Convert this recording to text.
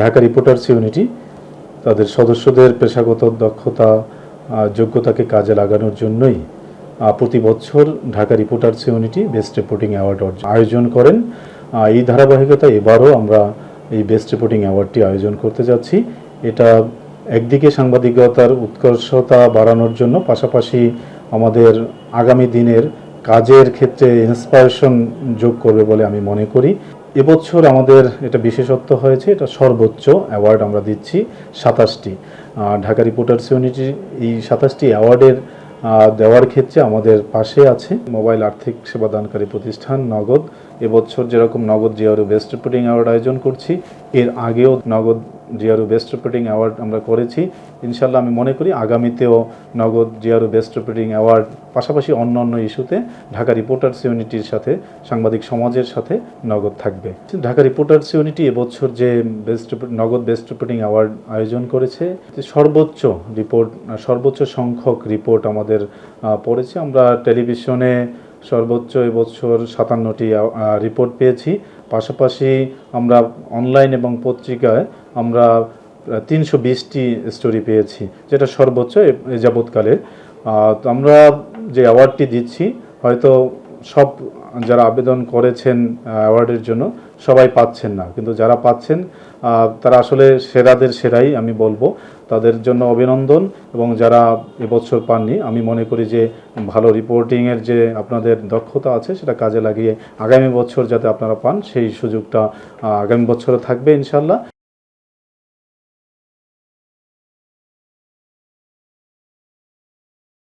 Dhaka reporters unity, তাদের সদস্যদের পেশাগত দক্ষতা যোগ্যতাকে কাজে লাগানোর জন্যই প্রতি বছর Dhaka reporters unity best reporting award আয়োজন করেন। এই ধারাবাহিকতা এবারও আমরা এই বেস্ট রিপোর্টিং অ্যাওয়ার্ডটি আয়োজন করতে যাচ্ছি। এটা একদিকে সাংবাদিকতার উৎকর্ষতা বাড়ানোর জন্য, পাশাপাশি আমাদের আগামী দিনের কাজের ক্ষেত্রে ইন্সপায়ারেশন যোগ করবে বলে আমি মনে করি। এবছর আমাদের এটা বিশেষত্ব হয়েছে, এটা সর্বোচ্চ অ্যাওয়ার্ড আমরা দিচ্ছি সাতাশটি। ঢাকা রিপোর্টার্স ইউনিটি এই সাতাশটি অ্যাওয়ার্ডের দেওয়ার ক্ষেত্রে আমাদের পাশে আছে মোবাইল আর্থিক সেবাদানকারী প্রতিষ্ঠান নগদ। এবছর যেরকম নগদ জিআরও বেস্ট রিপোর্টিং অ্যাওয়ার্ড আয়োজন করছি, এর আগেও নগদ জিআরও বেস্ট রিপোর্টিং অ্যাওয়ার্ড আমরা করেছি। ইনশাল্লাহ আমি মনে করি আগামীতেও নগদ জিআরও বেস্ট রিপোর্টিং অ্যাওয়ার্ড পাশাপাশি অন্য অন্য ইস্যুতে ঢাকা রিপোর্টার্স ইউনিটির সাথে, সাংবাদিক সমাজের সাথে নগদ থাকবে। ঢাকা রিপোর্টার্স ইউনিটি এবছর যে বেস্ট নগদ বেস্ট রিপোর্টিং অ্যাওয়ার্ড আয়োজন করেছে সর্বোচ্চ রিপোর্ট সর্বোচ্চ সংখ্যক রিপোর্ট আমাদের পড়েছে। আমরা টেলিভিশনে সর্বোচ্চ এবছর সাতান্নটি রিপোর্ট পেয়েছি। পাশাপাশি আমরা অনলাইন এবং পত্রিকায় আমরা তিনশো বিশটি স্টোরি পেয়েছি, যেটা সর্বোচ্চ এ যাবৎকালের। যাবৎকালে আমরা যে অ্যাওয়ার্ডটি দিচ্ছি, হয়তো সব যারা আবেদন করেছেন অ্যাওয়ার্ডের জন্য সবাই পাচ্ছেন না। কিন্তু যারা পাচ্ছেন তারা আসলে সেরাদের সেরাই আমি বলব। তাদের জন্য অভিনন্দন এবং যারা এবছর পাননি, আমি মনে করি যে ভালো রিপোর্টিংয়ের যে আপনাদের দক্ষতা আছে, সেটা কাজে লাগিয়ে আগামী বছর যাতে আপনারা পান, সেই সুযোগটা আগামী বছরে থাকবে ইনশাল্লাহ